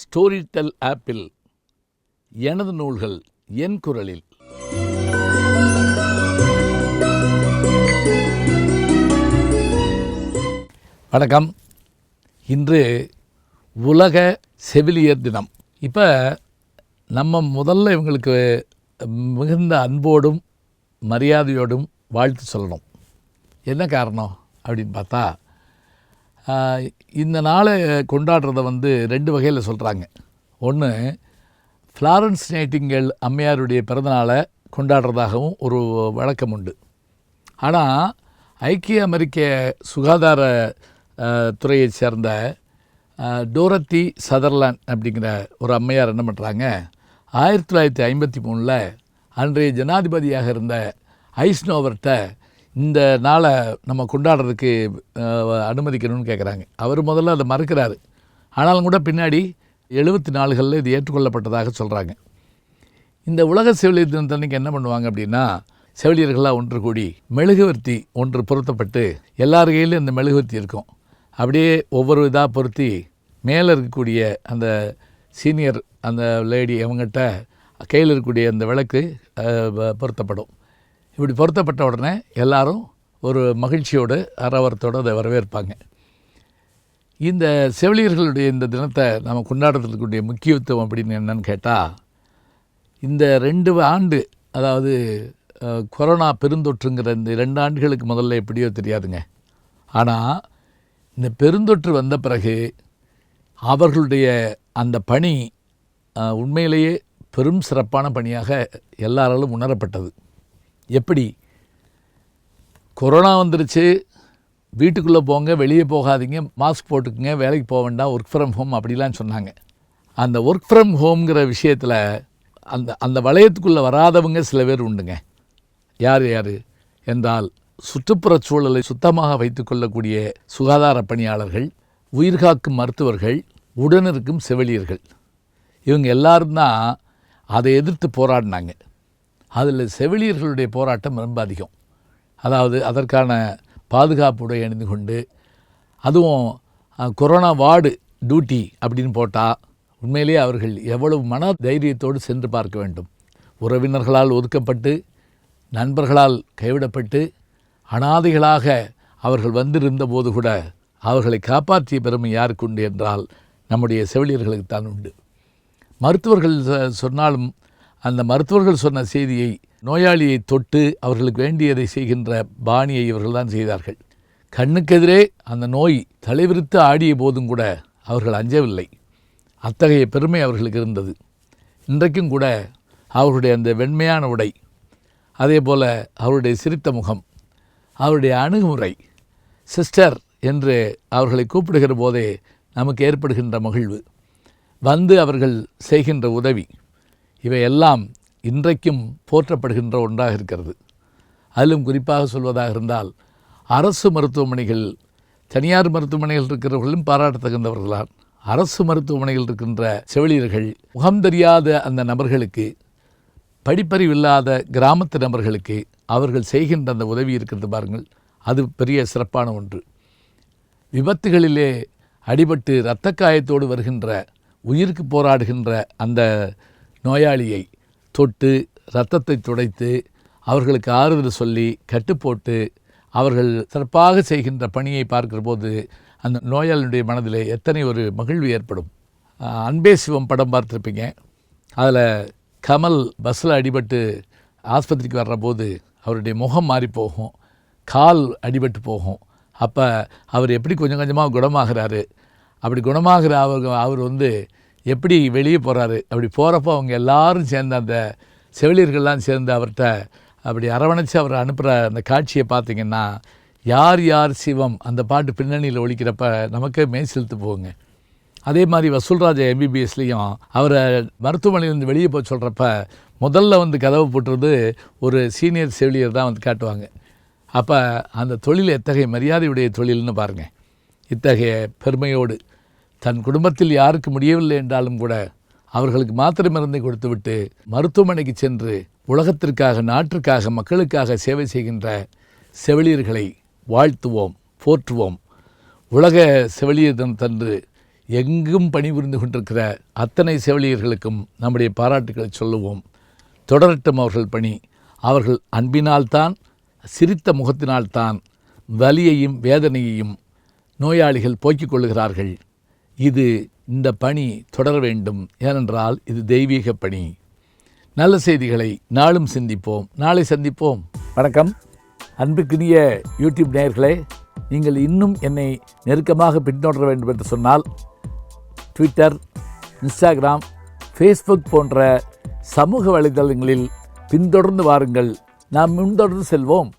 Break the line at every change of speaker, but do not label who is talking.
Story del ஆப்பில் எனது நூல்கள் என் குரலில். வணக்கம். இன்று உலக செவிலியர் தினம். இப்போ நம்ம முதல்ல இவங்களுக்கு மிகுந்த அன்போடும் மரியாதையோடும் வாழ்த்து சொல்லணும். என்ன காரணம் அப்படின்னு பார்த்தா இந்த நாளை கொண்டாடுறத வந்து ரெண்டு வகையில் சொல்கிறாங்க ஒன்று ஃப்ளாரன்ஸ் நைட்டிங்கல் அம்மையாருடைய பிறந்தநாளை கொண்டாடுறதாகவும் ஒரு வழக்கம் உண்டு. ஆனால் ஐக்கிய அமெரிக்க சுகாதார துறையைச் சேர்ந்த டோரத்தி சதர்லாண்ட் அப்படிங்கிற ஒரு அம்மையார் என்ன பண்ணுறாங்க ஆயிரத்தி தொள்ளாயிரத்தி ஐம்பத்தி மூணில் அன்றைய ஜனாதிபதியாக இருந்த ஐஸ்னோவர்கிட்ட இந்த நாளை நம்ம கொண்டாடுறதுக்கு அனுமதிக்கணும்னு கேட்குறாங்க அவர் முதல்ல அதை மறுக்கிறாரு. ஆனாலும் கூட பின்னாடி எழுபத்தி நாலுகளில் இது ஏற்றுக்கொள்ளப்பட்டதாக சொல்கிறாங்க இந்த உலக செவிலியர் தினத்தன்னைக்கு என்ன பண்ணுவாங்க அப்படின்னா செவிலியர்களாக ஒன்று கூடி மெழுகுவர்த்தி ஒன்று பொருத்தப்பட்டு எல்லார் கையிலும் இந்த மெழுகுவர்த்தி இருக்கும். அப்படியே ஒவ்வொரு இதாக பொருத்தி மேலே இருக்கக்கூடிய அந்த சீனியர் அந்த லேடி அவங்ககிட்ட கையில் இருக்கக்கூடிய அந்த விளக்கு பொருத்தப்படும். இப்படி பொருத்தப்பட்ட உடனே எல்லாரும் ஒரு மகிழ்ச்சியோடு அரவரத்தோடு அதை வரவேற்பாங்க. இந்த செவிலியர்களுடைய இந்த தினத்தை நம்ம கொண்டாடுறதுக்குடைய முக்கியத்துவம் அப்படின்னு என்னன்னு கேட்டால் இந்த ரெண்டு ஆண்டு அதாவது கொரோனா பெருந்தொற்றுங்கிற இந்த ரெண்டு ஆண்டுகளுக்கு முதல்ல எப்படியோ தெரியாதுங்க. ஆனால் இந்த பெருந்தொற்று வந்த பிறகு அவர்களுடைய அந்த பணி உண்மையிலேயே பெரும் சிறப்பான பணியாக எல்லாராலும் உணரப்பட்டது. எப்படி? கொரோனா வந்துருச்சு. வீட்டுக்குள்ளே போங்க வெளியே போகாதீங்க மாஸ்க் போட்டுக்குங்க வேலைக்கு போக வேண்டாம் ஒர்க் ஃப்ரம் ஹோம் அப்படிலாம் சொன்னாங்க. அந்த ஒர்க் ஃப்ரம் ஹோம்ங்கிற விஷயத்தில் அந்த அந்த வளையத்துக்குள்ளே வராதவங்க சில பேர் உண்டுங்க. யார் யார்? என்றால் சுற்றுப்புறச் சூழலை சுத்தமாக வைத்துக்கொள்ளக்கூடிய சுகாதார பணியாளர்கள் உயிர்காக்கும் மருத்துவர்கள் உடனிருக்கும் செவிலியர்கள். இவங்க எல்லாரும் தான் அதை எதிர்த்து போராடினாங்க. அதில் செவிலியர்களுடைய போராட்டம் ரொம்ப அதிகம். அதாவது அதற்கான பாதுகாப்பு உடை அணிந்து கொண்டு அதுவும் கொரோனா வார்டு டியூட்டி அப்படின்னு போட்டால் உண்மையிலேயே அவர்கள் எவ்வளவு மன தைரியத்தோடு சென்று பார்க்க வேண்டும். உறவினர்களால் ஒதுக்கப்பட்டு நண்பர்களால் கைவிடப்பட்டு அனாதைகளாக அவர்கள் வந்திருந்த போது கூட அவர்களை காப்பாற்றிய பெருமை யாருக்கு உண்டு என்றால் நம்முடைய செவிலியர்களுக்கு தான் உண்டு. மருத்துவர்கள் சொ- சொன்னாலும் அந்த மருத்துவர்கள் சொன்ன செய்தியை நோயாளியை தொட்டு அவர்களுக்கு வேண்டியதை செய்கின்ற பாணியை இவர்கள் தான் செய்தார்கள். கண்ணுக்கெதிரே அந்த நோய் தலைவிரித்து ஆடிய போதும் கூட அவர்கள் அஞ்சவில்லை. அத்தகைய பெருமை அவர்களுக்கு இருந்தது. இன்றைக்கும் கூட அவர்களுடைய அந்த வெண்மையான உடை அதே போல் அவருடைய சிரித்த முகம் அவருடைய அணுகுமுறை சிஸ்டர் என்று அவர்களை கூப்பிடுகிற போதே நமக்கு ஏற்படுகின்ற மகிழ்வு. வந்து அவர்கள் செய்கின்ற உதவி. இவையெல்லாம் இன்றைக்கும் போற்றப்படுகின்ற ஒன்றாக இருக்கிறது. அதிலும் குறிப்பாக சொல்வதாக இருந்தால் அரசு மருத்துவமனைகள் தனியார் மருத்துவமனைகள் இருக்கிறவர்களும் பாராட்டத்தகுந்தவர்களான் அரசு மருத்துவமனையில் இருக்கின்ற செவிலியர்கள் முகம் தெரியாத அந்த நபர்களுக்கு படிப்பறிவில்லாத கிராமத்து நபர்களுக்கு அவர்கள் செய்கின்ற அந்த உதவி இருக்கிறது பாருங்கள். அது பெரிய சிறப்பான ஒன்று. விபத்துகளிலே அடிபட்டு இரத்த காயத்தோடு வருகின்ற உயிருக்கு போராடுகின்ற அந்த நோயாளியை தொட்டு ரத்தத்தை துடைத்து அவர்களுக்கு ஆறுதல் சொல்லி கட்டுப்போட்டு அவர்கள் சிறப்பாக செய்கின்ற பணியை பார்க்கிற போது அந்த நோயாளியுடைய மனதில் எத்தனை ஒரு மகிழ்வு ஏற்படும். அன்பே சிவம் படம் பார்த்துருப்பீங்க. அதில் கமல் பஸ்ஸில் அடிபட்டு ஆஸ்பத்திரிக்கு வர்ற போது அவருடைய முகம் மாறி போகும். கால் அடிபட்டு போகும். அப்போ அவர் எப்படி கொஞ்சம் கொஞ்சமாக குணமாகிறாரு? அப்படி குணமாகிற அவர் அவர் வந்து எப்படி வெளியே போகிறாரு அப்படி போகிறப்போ அவங்க எல்லாரும் சேர்ந்து அந்த செவிலியர்கள்லாம் சேர்ந்து அவர்கிட்ட அப்படி அரவணைச்சு அவரை அனுப்புகிற அந்த காட்சியை பார்த்தீங்கன்னா யார் யார் சிவம் அந்த பாட்டு பின்னணியில் ஒழிக்கிறப்ப நமக்கே மெய் செலுத்து போகுங்க. அதே மாதிரி வசூல்ராஜா எம்பிபிஎஸ்லேயும் அவரை மருத்துவமனையிலேருந்து வெளியே போய் சொல்கிறப்ப முதல்ல வந்து கதவு போட்டுறது ஒரு சீனியர் செவிலியர் தான் வந்து காட்டுவாங்க. அப்போ அந்த தொழில் எத்தகைய மரியாதையுடைய தொழில்னு பாருங்கள் இத்தகைய பெருமையோடு தன் குடும்பத்தில் யாருக்கு முடியவில்லை என்றாலும் கூட அவர்களுக்கு மாத்திரை மருந்தை கொடுத்துவிட்டு மருத்துவமனைக்கு சென்று உலகத்திற்காக நாட்டிற்காக மக்களுக்காக சேவை செய்கின்ற செவிலியர்களை வாழ்த்துவோம் போற்றுவோம். உலக செவிலியர் தினத்தன்று எங்கும் பணிபுரிந்து கொண்டிருக்கிற அத்தனை செவிலியர்களுக்கும் நம்முடைய பாராட்டுக்களை சொல்லுவோம். தொடரட்டும் அவர்கள் பணி. அவர்கள் அன்பினால்தான் சிரித்த முகத்தினால்தான் வலியையும் வேதனையையும் நோயாளிகள் போக்கிக் கொள்ளுகிறார்கள். இது இந்த பணி தொடர வேண்டும். ஏனென்றால் இது தெய்வீக பணி. நல்ல செய்திகளை நாளும் சிந்திப்போம். நாளை சந்திப்போம். வணக்கம். அன்புக்குரிய யூடியூப் நேயர்களே நீங்கள் இன்னும் என்னை நெருக்கமாக பின்தொடர வேண்டும் என்று சொன்னால் ட்விட்டர் இன்ஸ்டாகிராம் ஃபேஸ்புக் போன்ற சமூக வலைதளங்களில் பின்தொடர்ந்து வாருங்கள். நாம் முன்தொடர்ந்து செல்வோம்.